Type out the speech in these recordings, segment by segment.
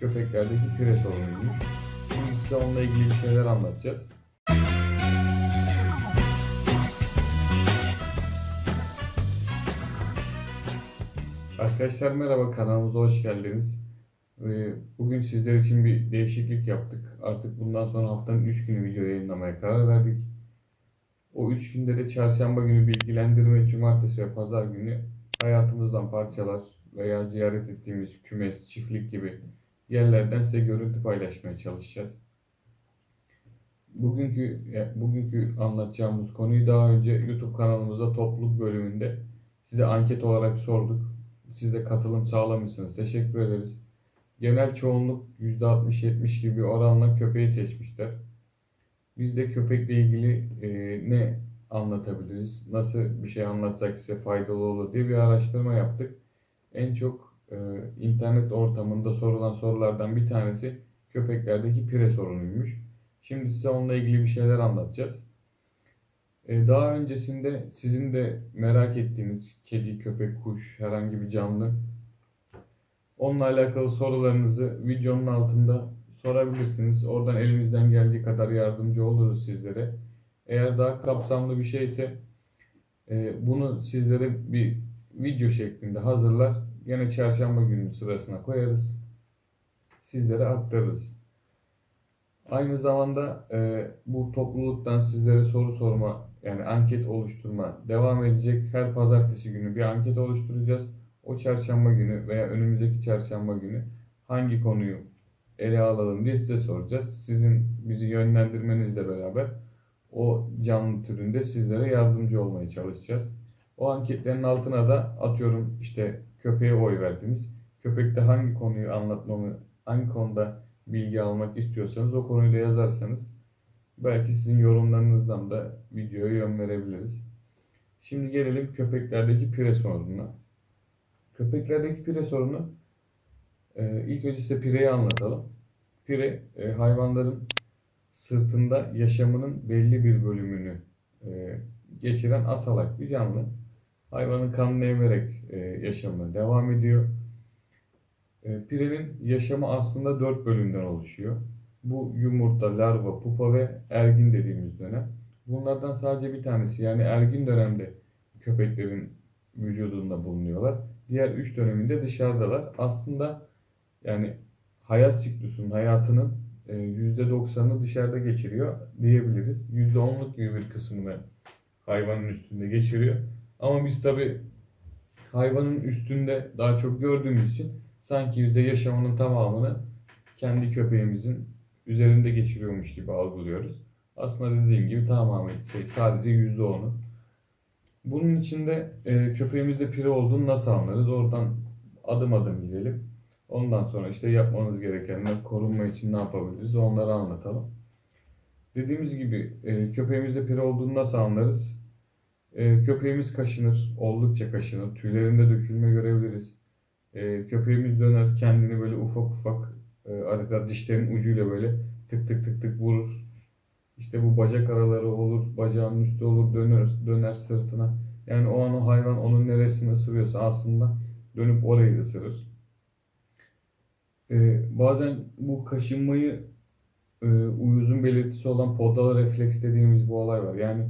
köpeklerdeki pire sorunuymuş. Şimdi size onunla ilgili bir şeyler anlatacağız. Arkadaşlar merhaba kanalımıza hoş geldiniz. Ee, Bugün sizler için bir değişiklik yaptık. Artık bundan sonra haftanın 3 günü video yayınlamaya karar verdik. O 3 günde de çarşamba günü bilgilendirme, cumartesi ve pazar günü hayatımızdan parçalar veya ziyaret ettiğimiz kümes, çiftlik gibi yerlerden size görüntü paylaşmaya çalışacağız. Bugünkü bugünkü anlatacağımız konuyu daha önce YouTube kanalımızda topluluk bölümünde size anket olarak sorduk. Siz de katılım sağlamışsınız. Teşekkür ederiz. Genel çoğunluk %60-70 gibi oranla köpeği seçmişler. Biz de köpekle ilgili e, ne anlatabiliriz, nasıl bir şey anlatsak size faydalı olur diye bir araştırma yaptık. En çok e, internet ortamında sorulan sorulardan bir tanesi köpeklerdeki pire sorunuymuş. Şimdi size onunla ilgili bir şeyler anlatacağız. E, daha öncesinde sizin de merak ettiğiniz kedi, köpek, kuş, herhangi bir canlı onunla alakalı sorularınızı videonun altında sorabilirsiniz. Oradan elimizden geldiği kadar yardımcı oluruz sizlere. Eğer daha kapsamlı bir şeyse e, bunu sizlere bir video şeklinde hazırlar. Yine çarşamba günü sırasına koyarız. Sizlere aktarırız. Aynı zamanda e, bu topluluktan sizlere soru sorma yani anket oluşturma devam edecek. Her pazartesi günü bir anket oluşturacağız. O çarşamba günü veya önümüzdeki çarşamba günü hangi konuyu ele alalım diye size soracağız. Sizin bizi yönlendirmenizle beraber o canlı türünde sizlere yardımcı olmaya çalışacağız. O anketlerin altına da atıyorum işte köpeğe oy verdiniz. Köpekte hangi konuyu anlatmamı, hangi konuda bilgi almak istiyorsanız o konuyu da yazarsanız belki sizin yorumlarınızdan da videoya yön verebiliriz. Şimdi gelelim köpeklerdeki pire sorununa. Köpeklerdeki pire sorunu e, ilk önce size pireyi anlatalım. Pire e, hayvanların sırtında yaşamının belli bir bölümünü e, geçiren asalak bir canlı. Hayvanın kanını emerek e, yaşamına devam ediyor. E, pirenin yaşamı aslında dört bölümden oluşuyor. Bu yumurta, larva, pupa ve ergin dediğimiz dönem. Bunlardan sadece bir tanesi yani ergin dönemde köpeklerin vücudunda bulunuyorlar. Diğer üç döneminde dışarıdalar. Aslında yani hayat siklusunun, hayatının e, %90'ını dışarıda geçiriyor diyebiliriz. %10'luk gibi bir kısmını hayvanın üstünde geçiriyor. Ama biz tabi hayvanın üstünde daha çok gördüğümüz için sanki bize yaşamının tamamını kendi köpeğimizin üzerinde geçiriyormuş gibi algılıyoruz. Aslında dediğim gibi tamamen şey, sadece %10'u. Bunun içinde e, köpeğimizde pire olduğunu nasıl anlarız? Oradan adım adım gidelim. Ondan sonra işte yapmamız gerekenler korunma için ne yapabiliriz onları anlatalım. Dediğimiz gibi e, köpeğimizde pire olduğunu nasıl anlarız? E, köpeğimiz kaşınır, oldukça kaşınır. Tüylerinde dökülme görebiliriz. E, köpeğimiz döner kendini böyle ufak ufak e, adeta dişlerin ucuyla böyle tık tık tık tık vurur. İşte bu bacak araları olur, bacağının üstü olur, döner, döner sırtına. Yani o an o hayvan onun neresini ısırıyorsa aslında dönüp orayı ısırır. Ee, bazen bu kaşınmayı e, uyuzun belirtisi olan podal refleks dediğimiz bu olay var. Yani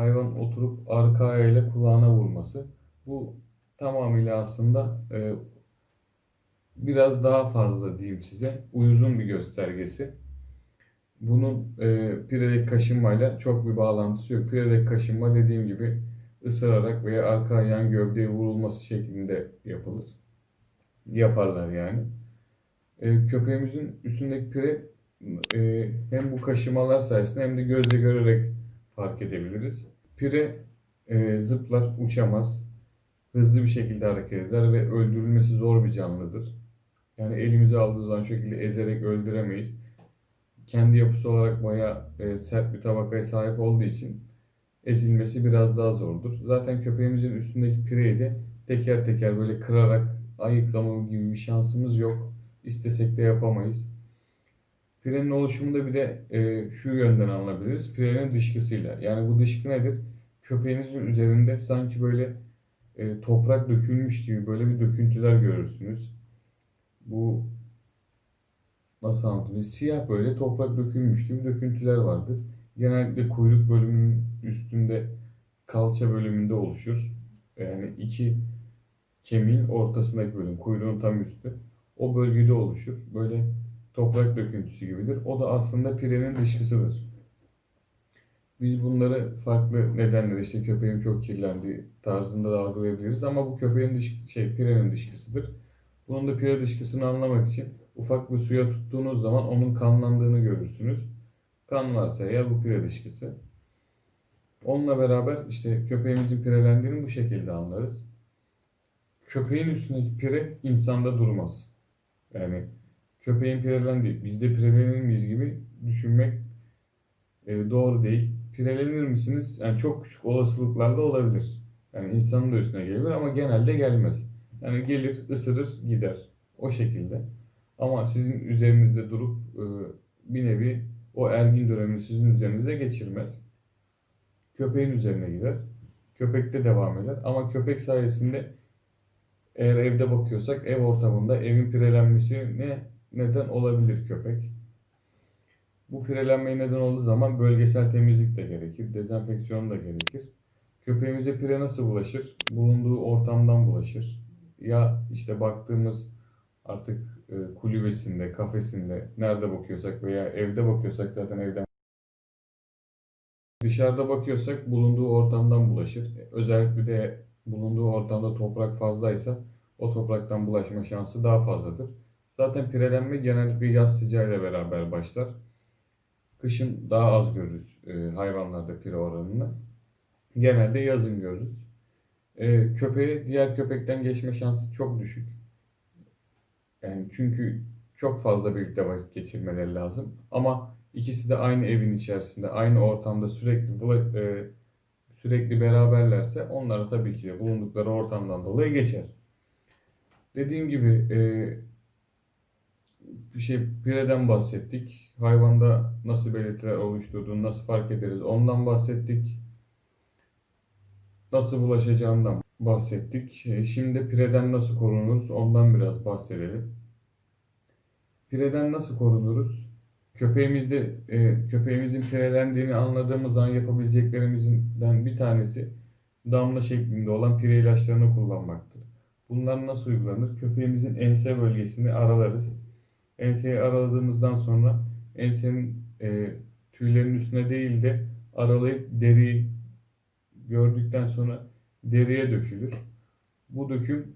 hayvan oturup arka ayağıyla kulağına vurması. Bu tamamıyla aslında e, biraz daha fazla diyeyim size uyuzun bir göstergesi. Bunun e, pirelek kaşınmayla çok bir bağlantısı yok. Pirelek kaşınma dediğim gibi ısırarak veya arka ayağın gövdeye vurulması şeklinde yapılır. Yaparlar yani. E, köpeğimizin üstündeki pire e, hem bu kaşımalar sayesinde hem de gözle görerek fark edebiliriz. Pire e, zıplar, uçamaz. Hızlı bir şekilde hareket eder ve öldürülmesi zor bir canlıdır. Yani elimize aldığı zaman şekilde ezerek öldüremeyiz. Kendi yapısı olarak bayağı e, sert bir tabakaya sahip olduğu için ezilmesi biraz daha zordur. Zaten köpeğimizin üstündeki pireyi de teker teker böyle kırarak ayıklama gibi bir şansımız yok. İstesek de yapamayız. Pirenin oluşumunda bir de e, şu yönden anlayabiliriz. Pirenin dışkısıyla. Yani bu dışkı nedir? Köpeğinizin üzerinde sanki böyle e, toprak dökülmüş gibi böyle bir döküntüler görürsünüz. Bu nasıl anlatayım? Siyah böyle toprak dökülmüş gibi döküntüler vardır. Genellikle kuyruk bölümünün üstünde kalça bölümünde oluşur. Yani iki kemiğin ortasındaki bölüm, kuyruğun tam üstü. O bölgede oluşur. Böyle toprak döküntüsü gibidir. O da aslında pirenin dışkısıdır. Biz bunları farklı nedenler işte köpeğim çok kirlendi tarzında da algılayabiliriz ama bu köpeğin dış şey pirenin dışkısıdır. Bunun da pire dışkısını anlamak için ufak bir suya tuttuğunuz zaman onun kanlandığını görürsünüz. Kan varsa eğer bu pire dışkısı. Onunla beraber işte köpeğimizin pirelendiğini bu şekilde anlarız. Köpeğin üstündeki pire insanda durmaz. Yani köpeğin pirelendiği, biz de pirelenir miyiz gibi düşünmek e, doğru değil. Pirelenir misiniz? Yani çok küçük olasılıklarla olabilir. Yani insanın da üstüne gelebilir ama genelde gelmez. Yani gelir, ısırır, gider. O şekilde. Ama sizin üzerinizde durup e, bir nevi o ergin dönemini sizin üzerinize geçirmez. Köpeğin üzerine gider. Köpekte devam eder. Ama köpek sayesinde eğer evde bakıyorsak ev ortamında evin pirelenmesine neden olabilir köpek. Bu pirelenmeye neden olduğu zaman bölgesel temizlik de gerekir, dezenfeksiyon da gerekir. Köpeğimize pire nasıl bulaşır? Bulunduğu ortamdan bulaşır. Ya işte baktığımız artık e, kulübesinde, kafesinde, nerede bakıyorsak veya evde bakıyorsak zaten evden Dışarıda bakıyorsak bulunduğu ortamdan bulaşır. Özellikle de bulunduğu ortamda toprak fazlaysa o topraktan bulaşma şansı daha fazladır. Zaten pirelenme genellikle yaz sıcağıyla beraber başlar. Kışın daha az görürüz e, hayvanlarda pire oranını. Genelde yazın görürüz. E, köpeğe diğer köpekten geçme şansı çok düşük. Yani çünkü çok fazla birlikte vakit geçirmeleri lazım. Ama ikisi de aynı evin içerisinde, aynı ortamda sürekli e, sürekli beraberlerse onlara tabii ki de bulundukları ortamdan dolayı geçer. Dediğim gibi e, bir şey pireden bahsettik. Hayvanda nasıl belirtiler oluşturduğunu nasıl fark ederiz ondan bahsettik. Nasıl bulaşacağından bahsettik. E, Şimdi pireden nasıl korunuruz ondan biraz bahsedelim. Pireden nasıl korunuruz? Köpeğimizde e, köpeğimizin pirelendiğini anladığımız an yapabileceklerimizden bir tanesi damla şeklinde olan pire ilaçlarını kullanmaktır. Bunlar nasıl uygulanır? Köpeğimizin ense bölgesini aralarız. Enseyi araladığımızdan sonra ensenin e, tüylerin üstüne değil de aralayıp deriyi gördükten sonra deriye dökülür. Bu döküm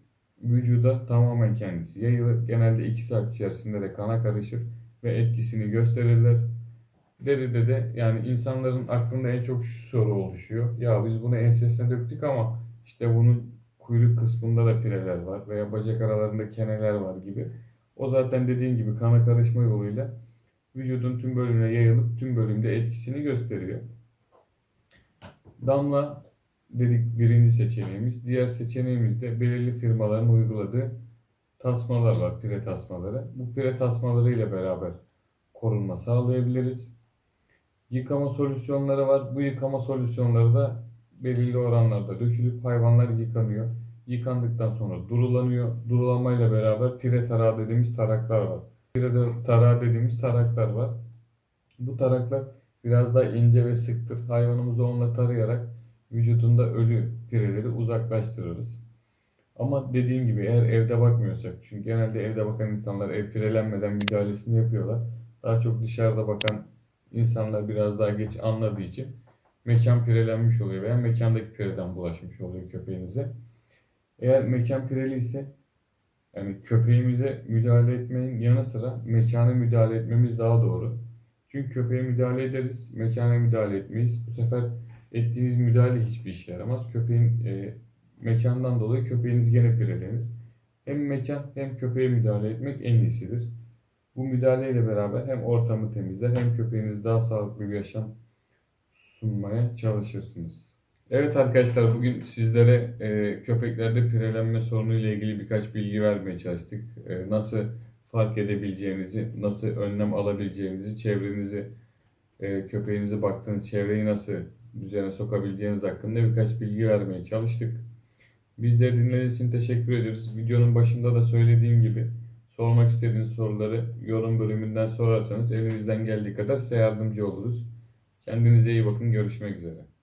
vücuda tamamen kendisi yayılır. Genelde 2 saat içerisinde de kana karışır ve etkisini gösterirler. Deride de yani insanların aklında en çok şu soru oluşuyor. Ya biz bunu ensesine döktük ama işte bunun kuyruk kısmında da pireler var veya bacak aralarında keneler var gibi. O zaten dediğim gibi kana karışma yoluyla vücudun tüm bölümüne yayılıp tüm bölümde etkisini gösteriyor. Damla dedik birinci seçeneğimiz. Diğer seçeneğimiz de belirli firmaların uyguladığı tasmalar var, pire tasmaları. Bu pire tasmaları ile beraber korunma sağlayabiliriz. Yıkama solüsyonları var. Bu yıkama solüsyonları da belirli oranlarda dökülüp hayvanlar yıkanıyor. Yıkandıktan sonra durulanıyor. Durulamayla beraber pire tarağı dediğimiz taraklar var. Pire de tarağı dediğimiz taraklar var. Bu taraklar biraz daha ince ve sıktır. Hayvanımızı onunla tarayarak vücudunda ölü pireleri uzaklaştırırız. Ama dediğim gibi eğer evde bakmıyorsak, çünkü genelde evde bakan insanlar ev pirelenmeden müdahalesini yapıyorlar. Daha çok dışarıda bakan insanlar biraz daha geç anladığı için mekan pirelenmiş oluyor veya mekandaki pireden bulaşmış oluyor köpeğinize. Eğer mekan pireli ise yani köpeğimize müdahale etmenin yanı sıra mekana müdahale etmemiz daha doğru. Çünkü köpeğe müdahale ederiz, mekana müdahale etmeyiz. Bu sefer ettiğiniz müdahale hiçbir işe yaramaz. Köpeğin e, mekandan dolayı köpeğiniz gene pirelenir. Hem mekan hem köpeğe müdahale etmek en iyisidir. Bu müdahaleyle beraber hem ortamı temizler hem köpeğiniz daha sağlıklı bir yaşam sunmaya çalışırsınız. Evet arkadaşlar bugün sizlere e, köpeklerde pirelenme sorunu ile ilgili birkaç bilgi vermeye çalıştık. E, nasıl fark edebileceğinizi, nasıl önlem alabileceğinizi, çevrenizi, e, köpeğinizi baktığınız çevreyi nasıl düzene sokabileceğiniz hakkında birkaç bilgi vermeye çalıştık. Bizleri dinlediğiniz için teşekkür ederiz. Videonun başında da söylediğim gibi Sormak istediğiniz soruları yorum bölümünden sorarsanız elimizden geldiği kadar size yardımcı oluruz. Kendinize iyi bakın. Görüşmek üzere.